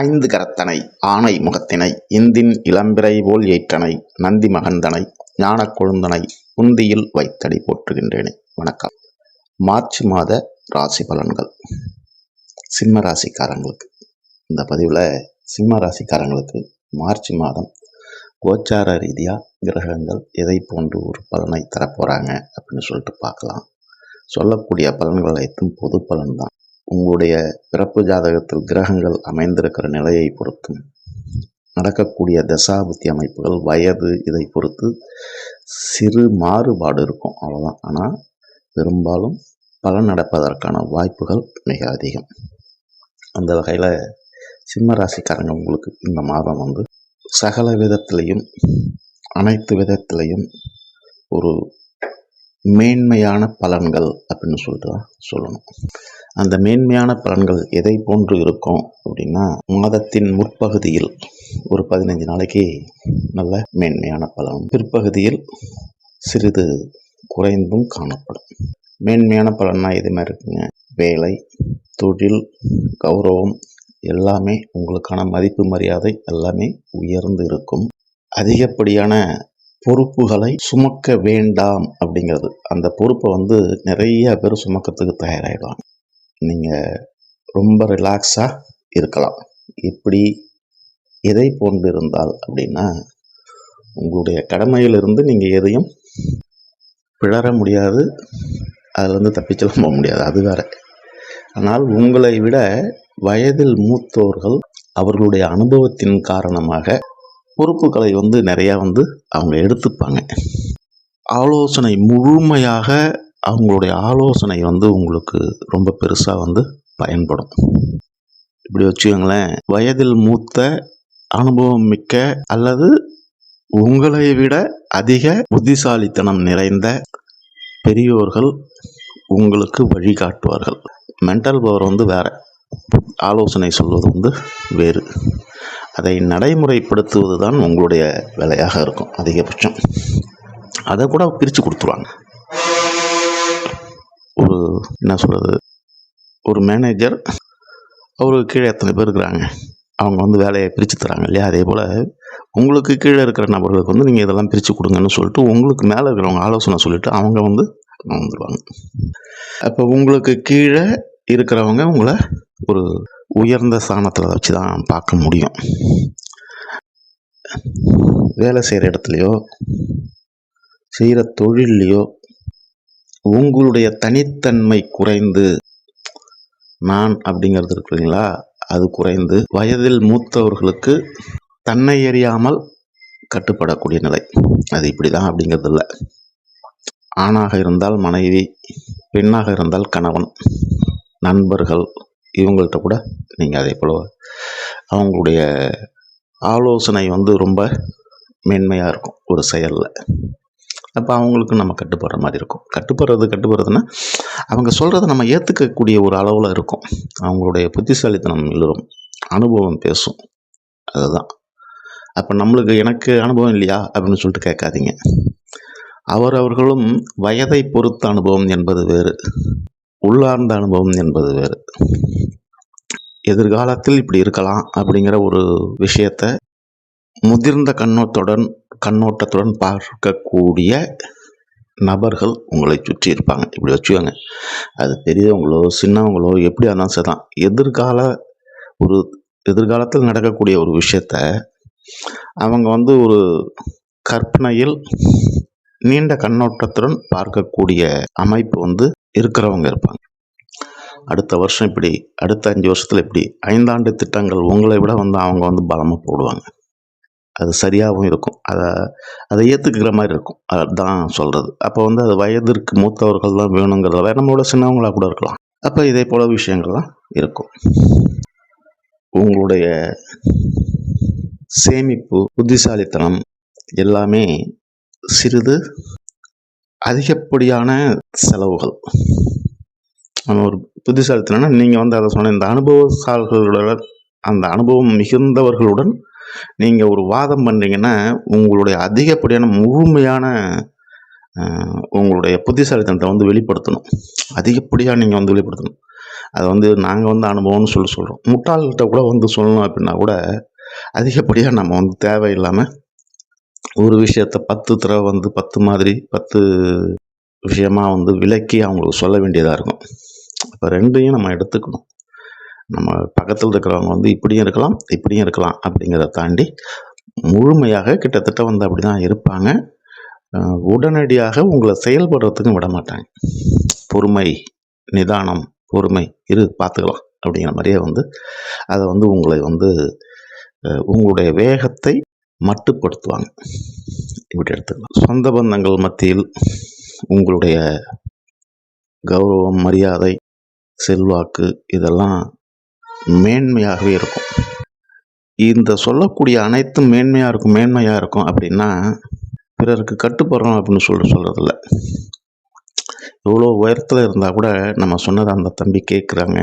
ஐந்து கரத்தனை ஆனை முகத்தினை இந்தின் இளம்பிறை போல் ஏற்றனை நந்தி மகந்தனை ஞான கொழுந்தனை உந்தியில் வைத்தடி போற்றுகின்றேனே. வணக்கம். மார்ச் மாத ராசி பலன்கள். சிம்ம ராசிக்காரங்களுக்கு. இந்த பதிவில் சிம்ம ராசிக்காரங்களுக்கு மார்ச் மாதம் கோச்சார ரீதியாக கிரகங்கள் எதை போன்று ஒரு பலனை தரப்போகிறாங்க அப்படின்னு சொல்லிட்டு பார்க்கலாம். சொல்லக்கூடிய பலன்கள் அனைத்தும் பொது பலன் தான். உங்களுடைய பிறப்பு ஜாதகத்தில் கிரகங்கள் அமைந்திருக்கிற நிலையை பொறுத்தும் நடக்கக்கூடிய தசாபுத்தி அமைப்புகள் வயது இதை பொறுத்து சிறு மாறுபாடு இருக்கும். அவ்வளோதான் ஆனால் பெரும்பாலும் பலன் நடப்பதற்கான வாய்ப்புகள் மிக அதிகம். அந்த வகையில் சிம்ம ராசிக்காரங்க உங்களுக்கு இந்த மாதம் வந்து சகல விதத்திலையும் அனைத்து விதத்திலையும் ஒரு மேன்மையான பலன்கள் அப்படின்னு சொல்லிட்டு தான் சொல்லணும். அந்த மேன்மையான பலன்கள் எதை போன்று இருக்கும் அப்படின்னா மாதத்தின் முற்பகுதியில் ஒரு பதினைஞ்சு நாளைக்கு நல்ல மேன்மையான பலன். பிற்பகுதியில் சிறிது குறைந்தும் காணப்படும். மேன்மையான பலன்னா எது மாதிரி இருக்குங்க? வேலை தொழில் கௌரவம் எல்லாமே உங்களுக்கான மதிப்பு மரியாதை எல்லாமே உயர்ந்து இருக்கும். அதிகப்படியான பொறுப்புகளை சுமக்க வேண்டாம் அப்படிங்கிறது. அந்த பொறுப்பை வந்து நிறைய பேர் சுமக்கிறதுக்கு தயாராகிடுவாங்க நீங்கள் ரொம்ப ரிலாக்ஸாக இருக்கலாம். எப்படி எதை போன்று இருந்தால் அப்படின்னா உங்களுடைய கடமையிலிருந்து நீங்கள் எதையும் பிளற முடியாது. அதுலேருந்து தப்பிச்செல்லாம் போக முடியாது. அது வேற. ஆனால் உங்களை விட வயதில் மூத்தோர்கள் அவர்களுடைய அனுபவத்தின் காரணமாக பொறுப்புகளை வந்து நிறையா வந்து அவங்க எடுத்துப்பாங்க. ஆலோசனை முழுமையாக அவங்களுடைய ஆலோசனை வந்து உங்களுக்கு ரொம்ப பெருசாக வந்து பயன்படும். இப்படி வச்சுக்கோங்களேன் வயதில் மூத்த அனுபவம் மிக்க அல்லது உங்களை விட அதிக புத்திசாலித்தனம் நிறைந்த பெரியோர்கள் உங்களுக்கு வழிகாட்டுவார்கள் மென்டல் பவர் வந்து வேறு. ஆலோசனை சொல்வது வந்து வேறு. அதை நடைமுறைப்படுத்துவது தான் உங்களுடைய வேலையாக இருக்கும் அதிகபட்சம். அதை கூட பிரித்து கொடுத்துருவாங்க. ஒரு என்ன சொல்கிறது ஒரு மேனேஜர் அவருக்கு கீழே எத்தனை பேர் இருக்கிறாங்க அவங்க வந்து வேலையை பிரித்து தராங்க இல்லையா? அதே போல் உங்களுக்கு கீழே இருக்கிற நபர்களுக்கு வந்து நீங்கள் இதெல்லாம் பிரித்து கொடுங்கன்னு சொல்லிட்டு உங்களுக்கு மேலே இருக்கிறவங்க ஆலோசனை சொல்லிவிட்டு அவங்க வந்து வந்துடுவாங்க அப்போ உங்களுக்கு கீழே இருக்கிறவங்க உங்களை ஒரு உயர்ந்த ஸ்தானத்தில் வச்சு தான் பார்க்க முடியும். வேலை செய்கிற இடத்துலையோ செய்கிற தொழில்லையோ உங்களுடைய தனித்தன்மை குறைந்து நான் அப்படிங்கிறது இருக்கு இல்லைங்களா? அது குறைந்து வயதில் மூத்தவர்களுக்கு தன்னை எறியாமல் கட்டுப்படக்கூடிய நிலை. அது இப்படி தான் அப்படிங்கிறது இல்லை. ஆணாக இருந்தால் மனைவி பெண்ணாக இருந்தால் கணவன் நண்பர்கள் இவங்கள்ட்ட கூட நீங்கள் அதே போல் அவங்களுடைய ஆலோசனை வந்து ரொம்ப மேன்மையாக இருக்கும் ஒரு செயலில். அப்போ அவங்களுக்கு நம்ம கட்டுப்படுற மாதிரி இருக்கும். கட்டுப்படுறது கட்டுப்படுறதுன்னா அவங்க சொல்கிறத நம்ம ஏற்றுக்கக்கூடிய ஒரு அளவில் இருக்கும். அவங்களுடைய புத்திசாலித்தனம் எழுறும் அனுபவம் பேசும். அதுதான். அப்போ நம்மளுக்கு எனக்கு அனுபவம் இல்லையா அப்படின்னு சொல்லிட்டு கேட்காதீங்க. அவர் அவர்களும் வயதை பொறுத்த அனுபவம் என்பது வேறு. உள்ளார்ந்த அனுபவம் என்பது வேறு. எதிர்காலத்தில் இப்படி இருக்கலாம் அப்படிங்கிற ஒரு விஷயத்த முதிர்ந்த கண்ணோத்துடன் கண்ணோட்டத்துடன் பார்க்கக்கூடிய நபர்கள் உங்களை சுற்றி இருப்பாங்க. இப்படி வச்சுக்கோங்க. அது பெரியவங்களோ சின்னவங்களோ எப்படியா இருந்தாலும் சரி தான் எதிர்கால ஒரு எதிர்காலத்தில் நடக்கக்கூடிய ஒரு விஷயத்த அவங்க வந்து ஒரு கற்பனையில் நீண்ட கண்ணோட்டத்துடன் பார்க்கக்கூடிய அமைப்பு வந்து இருக்கிறவங்க இருப்பாங்க. அடுத்த வருஷம் இப்படி அடுத்த அஞ்சு வருஷத்தில் இப்படி ஐந்தாண்டு திட்டங்கள் உங்களை விட வந்து அவங்க வந்து பலமாக போடுவாங்க. அது சரியாகவும் இருக்கும். அதை அதை ஏற்றுக்கிற மாதிரி இருக்கும். அதுதான் சொல்கிறது அப்போ வந்து அது வயதிற்கு மூத்தவர்கள் தான் வேணுங்கிறத வேற நம்மளோட சின்னவங்களாக கூட இருக்கலாம். அப்போ இதே போல் விஷயங்கள்லாம் இருக்கும். உங்களுடைய சேமிப்பு புத்திசாலித்தனம் எல்லாமே சிறிது அதிகப்படியான செலவுகள். நம்ம ஒரு புத்திசாலித்தனம்னா நீங்கள் வந்து அதை சொன்ன இந்த அனுபவசால்களுடன் அந்த அனுபவம் மிகுந்தவர்களுடன் நீங்கள் ஒரு வாதம் பண்ணுறீங்கன்னா உங்களுடைய அதிகப்படியான முழுமையான உங்களுடைய புத்திசாலித்தனத்தை வந்து வெளிப்படுத்தணும். அதிகப்படியாக நீங்கள் வந்து வெளிப்படுத்தணும். அதை வந்து நாங்கள் வந்து அனுபவம்னு சொல்லி சொல்கிறோம் முட்டாள்கிட்ட கூட வந்து சொல்லணும் அப்படின்னா கூட அதிகப்படியாக நம்ம வந்து தேவையில்லாமல் ஒரு விஷயத்த பத்து தடவை வந்து பத்து மாதிரி பத்து விஷயமாக வந்து விளக்கி அவங்களுக்கு சொல்ல வேண்டியதாக இருக்கும். இப்போ ரெண்டையும் நம்ம எடுத்துக்கணும். நம்ம பக்கத்தில் இருக்கிறவங்க வந்து இப்படியும் இருக்கலாம் இப்படியும் இருக்கலாம் அப்படிங்கிறத தாண்டி முழுமையாக கிட்டத்தட்ட வந்து அப்படி தான் இருப்பாங்க உடனடியாக உங்களை செயல்படுறதுக்கும் விட மாட்டாங்க. பொறுமை நிதானம் பொறுமை இரு பார்த்துக்கலாம் அப்படிங்கிற மாதிரியே வந்து அதை வந்து உங்களை வந்து உங்களுடைய வேகத்தை மட்டுப்படுத்துவாங்க. இப்படி எடுத்துக்கலாம். சொந்த பந்தங்கள் மத்தியில் உங்களுடைய கௌரவம் மரியாதை செல்வாக்கு இதெல்லாம் மேன்மையாகவே இருக்கும். இந்த சொல்லக்கூடிய அனைத்தும் மேன்மையாக இருக்கும் மேன்மையாக இருக்கும் அப்படின்னா பிறருக்கு கட்டுப்படுறோம் அப்படின்னு சொல்லி சொல்கிறதில்ல எவ்வளோ உயரத்தில் இருந்தால் கூட நம்ம சொன்னதை அந்த தம்பி கேட்குறாங்க.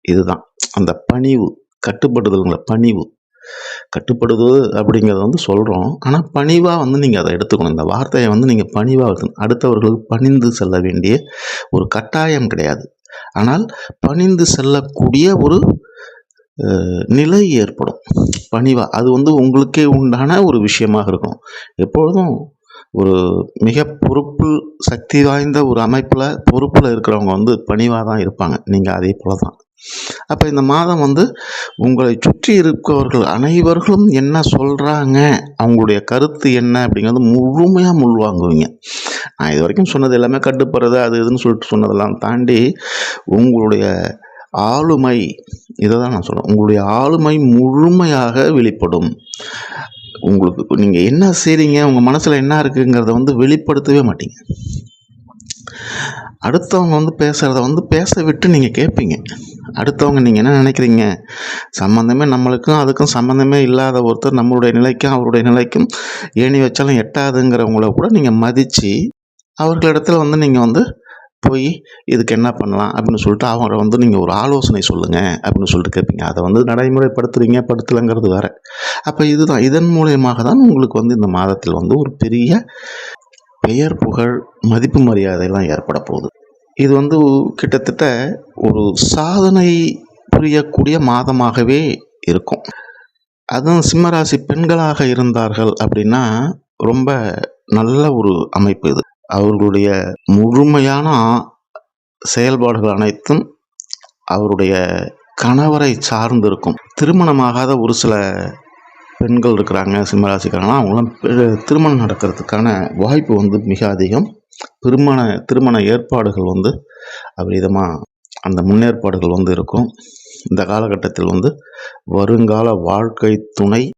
இதுதான். அந்த பணிவு கட்டுப்படுதலுங்கள பணிவு. கட்டுப்படுது அப்படிங்கிறத வந்து சொல்கிறோம் ஆனால் பணிவாக வந்து நீங்கள் அதை எடுத்துக்கணும். இந்த வார்த்தையை வந்து நீங்கள் பணிவாக எடுத்துக்கணும். அடுத்தவர்களுக்கு பணிந்து செல்ல வேண்டிய ஒரு கட்டாயம் கிடையாது. ஆனால் பணிந்து செல்லக்கூடிய ஒரு நிலை ஏற்படும். பணிவாக அது வந்து உங்களுக்கே உண்டான ஒரு விஷயமாக இருக்கும். எப்பொழுதும் ஒரு மிக பொறுப்பு சக்தி வாய்ந்த ஒரு அமைப்பில் பொறுப்பில் இருக்கிறவங்க வந்து பணிவாக தான் இருப்பாங்க. நீங்கள் அதே போல தான் அப்போ இந்த மாதம் வந்து உங்களை சுற்றி இருக்கவர்கள் அனைவர்களும் என்ன சொல்கிறாங்க அவங்களுடைய கருத்து என்ன? அப்படிங்கிறது முழுமையாக முள்வாங்குவீங்க நான் இது வரைக்கும் சொன்னது எல்லாமே கட்டுப்படுறது அது இதுன்னு சொல்லிட்டு சொன்னதெல்லாம் தாண்டி உங்களுடைய ஆளுமை இதை தான் நான் சொல்கிறேன் உங்களுடைய ஆளுமை முழுமையாக வெளிப்படும். உங்களுக்கு நீங்கள் என்ன செய்கிறீங்க உங்கள் மனசில் என்ன இருக்குங்கிறத வந்து வெளிப்படுத்தவே மாட்டீங்க. அடுத்தவங்க வந்து பேசுகிறத வந்து பேச விட்டு நீங்கள் கேட்பீங்க அடுத்தவங்க நீங்கள் என்ன நினைக்கிறீங்க? சம்மந்தமே நம்மளுக்கும் அதுக்கும் சம்மந்தமே இல்லாத ஒருத்தர் நம்மளுடைய நிலைக்கும் அவருடைய நிலைக்கும் ஏணி வச்சாலும் எட்டாதுங்கிறவங்கள கூட நீங்கள் மதித்து அவர்களிடத்துல வந்து நீங்கள் வந்து போய் இதுக்கு என்ன பண்ணலாம் அப்படின்னு சொல்லிட்டு அவங்கள வந்து நீங்கள் ஒரு ஆலோசனை சொல்லுங்கள் அப்படின்னு சொல்லிட்டு கேட்பீங்க அதை வந்து நடைமுறைப்படுத்துறீங்க படுத்தலைங்கிறது வேறு. அப்போ இதுதான். இதன் மூலியமாக தான் உங்களுக்கு வந்து இந்த மாதத்தில் வந்து ஒரு பெரிய பெயர் புகழ் மதிப்பு மரியாதையெல்லாம் ஏற்பட போகுது. இது வந்து கிட்டத்தட்ட ஒரு சாதனை புரியக்கூடிய மாதமாகவே இருக்கும். அதுவும் சிம்மராசி பெண்களாக இருந்தார்கள் அப்படின்னா ரொம்ப நல்ல ஒரு அமைப்பு இது. அவர்களுடைய முழுமையான செயல்பாடுகள் அனைத்தும் அவருடைய கணவரை சார்ந்திருக்கும். திருமணமாகாத ஒரு சில பெண்கள் இருக்கிறாங்க சிம்மராசிக்காரங்களாம் அவங்களாம் பெ- திருமணம் நடக்கிறதுக்கான வாய்ப்பு வந்து மிக அதிகம். திருமண திருமண ஏற்பாடுகள் வந்து அவ்விதமாக அந்த முன்னேற்பாடுகள் வந்து இருக்கும். இந்த காலகட்டத்தில் வந்து வருங்கால வாழ்க்கை துணை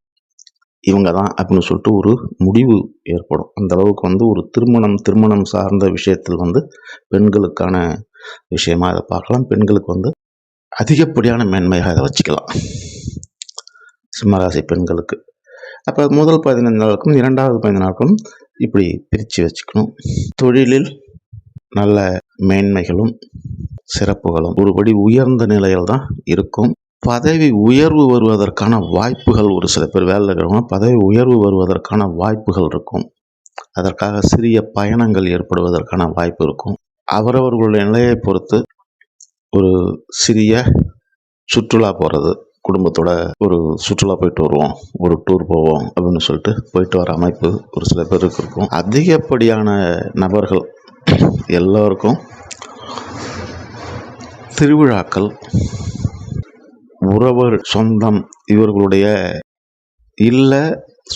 இவங்க தான் அப்படின்னு சொல்லிட்டு ஒரு முடிவு ஏற்படும். அந்த அளவுக்கு வந்து ஒரு திருமணம் திருமணம் சார்ந்த விஷயத்தில் வந்து பெண்களுக்கான விஷயமாக இதை பார்க்கலாம். பெண்களுக்கு வந்து அதிகப்படியான மேன்மையாக இதை வச்சுக்கலாம். சிம்மராசி பெண்களுக்கு. அப்போ முதல் பதினைந்து நாளுக்கும் இரண்டாவது பதினைந்து நாளுக்கும் இப்படி பிரித்து வச்சுக்கணும். தொழிலில் நல்ல மேன்மைகளும் சிறப்புகளும் ஒருபடி உயர்ந்த நிலையில் தான் இருக்கும். பதவி உயர்வு வருவதற்கான வாய்ப்புகள் ஒரு சில பேர் வேலையில் இருக்கிறவங்க பதவி உயர்வு வருவதற்கான வாய்ப்புகள் இருக்கும். அதற்காக சிறிய பயணங்கள் ஏற்படுவதற்கான வாய்ப்பு இருக்கும். அவரவர்களுடைய நிலையை பொறுத்து ஒரு சிறிய சுற்றுலா போகிறது குடும்பத்தோட ஒரு சுற்றுலா போயிட்டு வருவோம் ஒரு டூர் போவோம் அப்படின்னு சொல்லிட்டு போயிட்டு வர அமைப்பு ஒரு சில பேருக்கு இருக்கும். அதிகப்படியான நபர்கள் எல்லோருக்கும் திருவிழாக்கள் உறவர் சொந்தம் இவர்களுடைய இல்லை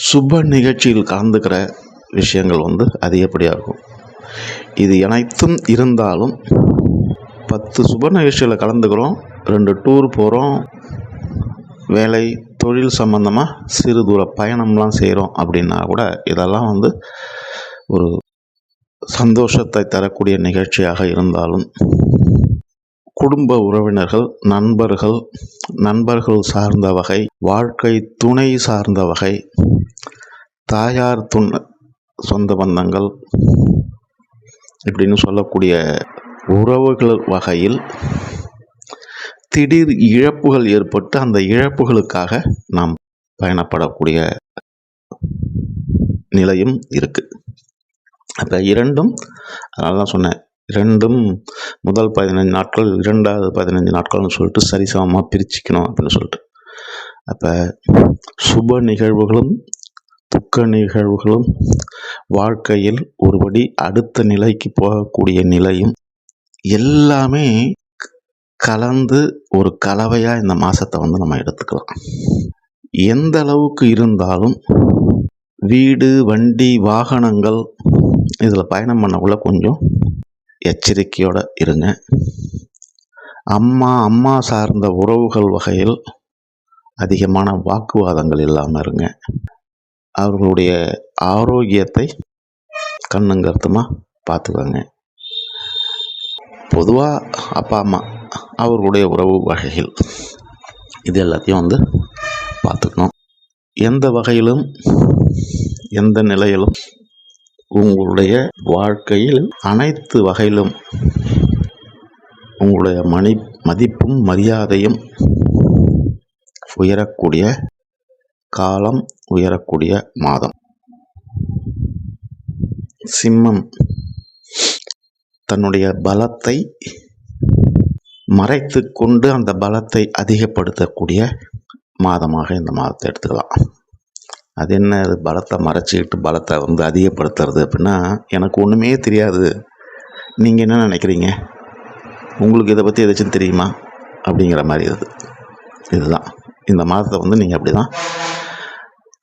சுப நிகழ்ச்சியில் கலந்துக்கிற விஷயங்கள் வந்து அதிகப்படியாக இருக்கும். இது அனைத்தும் இருந்தாலும் பத்து சுப நிகழ்ச்சியில் கலந்துக்கிறோம் ரெண்டு டூர் போகிறோம் வேலை தொழில் சம்பந்தமாக சிறு தூர பயணம்லாம் செய்கிறோம் அப்படின்னா கூட இதெல்லாம் வந்து ஒரு சந்தோஷத்தை தரக்கூடிய நிகழ்ச்சியாக இருந்தாலும் குடும்ப உறவினர்கள் நண்பர்கள் நண்பர்கள் சார்ந்த வகை வாழ்க்கை துணை சார்ந்த வகை தாயார் துண் சொந்த பந்தங்கள் இப்படின்னு சொல்லக்கூடிய உறவுகள் வகையில் திடீர் இழப்புகள் ஏற்பட்டு அந்த இழப்புகளுக்காக நாம் பயணப்படக்கூடிய நிலையும் இருக்குது அப்போ இரண்டும் அதனால தான் சொன்னேன் இரண்டும் முதல் பதினஞ்சு நாட்கள் இரண்டாவது பதினஞ்சு நாட்கள்னு சொல்லிட்டு சரிசமமாக பிரிச்சுக்கணும் அப்படின்னு சொல்லிட்டு. அப்போ சுப நிகழ்வுகளும் துக்க நிகழ்வுகளும் வாழ்க்கையில் ஒருபடி அடுத்த நிலைக்கு போகக்கூடிய நிலையும் எல்லாமே கலந்து ஒரு கலவையாக இந்த மாதத்தை வந்து நம்ம எடுத்துக்கலாம். எந்த அளவுக்கு இருந்தாலும் வீடு வண்டி வாகனங்கள் இதில் பயணம் பண்ணக்குள்ள கொஞ்சம் எச்சரிக்கையோடு இருங்க. அம்மா அம்மா சார்ந்த உறவுகள் வகையில் அதிகமான வாக்குவாதங்கள் இல்லாமல் இருங்க. அவர்களுடைய ஆரோக்கியத்தை கண்ணுங்கருத்துமாக பார்த்துக்கோங்க. பொதுவாக அப்பா அம்மா அவர்களுடைய உறவு வகைகள். இது எல்லாத்தையும் வந்து பார்த்துக்கணும். எந்த வகையிலும் எந்த நிலையிலும் உங்களுடைய வாழ்க்கையில் அனைத்து வகையிலும் உங்களுடைய மணி மதிப்பும் மரியாதையும் உயரக்கூடிய காலம் உயரக்கூடிய மாதம். சிம்மம் தன்னுடைய பலத்தை மறைத்து கொண்டு அந்த பலத்தை அதிகப்படுத்தக்கூடிய மாதமாக இந்த மாதத்தை எடுத்துக்கலாம். அது என்ன? அது பலத்தை மறைச்சிக்கிட்டு பலத்தை வந்து அதிகப்படுத்துறது அப்படின்னா எனக்கு ஒன்றுமே தெரியாது. நீங்கள் என்ன நினைக்கிறீங்க? உங்களுக்கு இதை பற்றி எதாச்சும் தெரியுமா? அப்படிங்கிற மாதிரி இது இதுதான். இந்த மாதத்தை வந்து நீங்கள் அப்படி தான்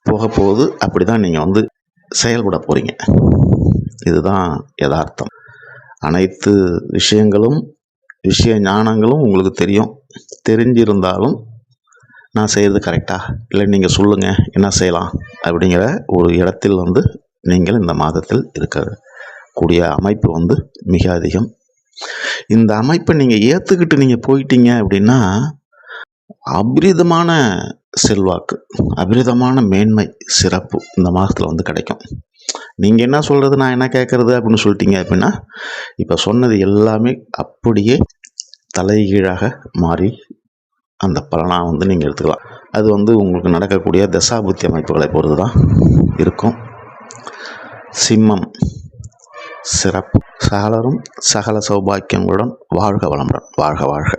போக போகுது. அப்படி தான் நீங்கள் வந்து செயல்பட போகிறீங்க இதுதான் யதார்த்தம். அனைத்து விஷயங்களும் விஷய ஞானங்களும் உங்களுக்கு தெரியும். தெரிஞ்சிருந்தாலும் நான் செய்கிறது கரெக்டாக இல்லை நீங்கள் சொல்லுங்கள் என்ன செய்யலாம்? அப்படிங்கிற ஒரு இடத்தில் வந்து நீங்கள் இந்த மாதத்தில் இருக்கக்கூடிய அமைப்பு வந்து மிக அதிகம். இந்த அமைப்பை நீங்கள் ஏற்றுக்கிட்டு நீங்கள் போயிட்டீங்க அப்படின்னா அபரிதமான செல்வாக்கு அபரிதமான மேன்மை சிறப்பு இந்த மாதத்தில் வந்து கிடைக்கும். நீங்கள் என்ன சொல்கிறது நான் என்ன கேட்குறது அப்படின்னு சொல்லிட்டீங்க அப்படின்னா இப்போ சொன்னது எல்லாமே அப்படியே தலைகீழாக மாறி அந்த பலனாக வந்து நீங்கள் எடுத்துக்கலாம். அது வந்து உங்களுக்கு நடக்கக்கூடிய தசாபுத்தி அமைப்புகளை பொறுத்து தான் இருக்கும். சிம்மம் சிறப்பு சகலரும் சகல சௌபாக்கியங்களுடன் வாழ்க வளமுடன் வாழ்க வாழ்க.